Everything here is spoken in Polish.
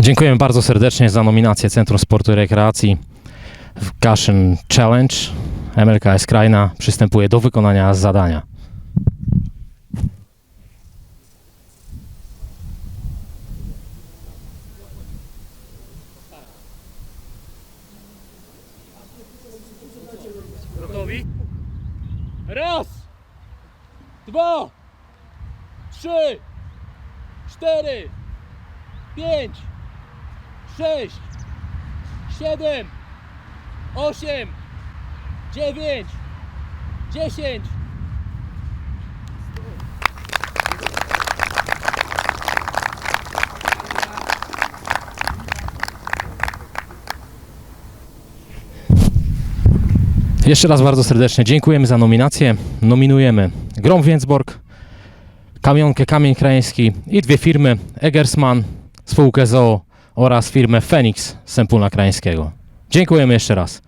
Dziękujemy bardzo serdecznie za nominację Centrum Sportu i Rekreacji w Gaszyn Challenge. MLKS Krajna przystępuje do wykonania zadania. Gotowi? Raz, dwa, trzy, cztery, pięć, sześć, siedem, osiem, dziewięć, dziesięć. Jeszcze raz bardzo serdecznie dziękujemy za nominację. Nominujemy Grom Kamionkę Kamień Krajeński i dwie firmy Egersman, spółkę ZOO oraz firmę Phoenix z Sępólna Krajeńskiego. Dziękujemy jeszcze raz.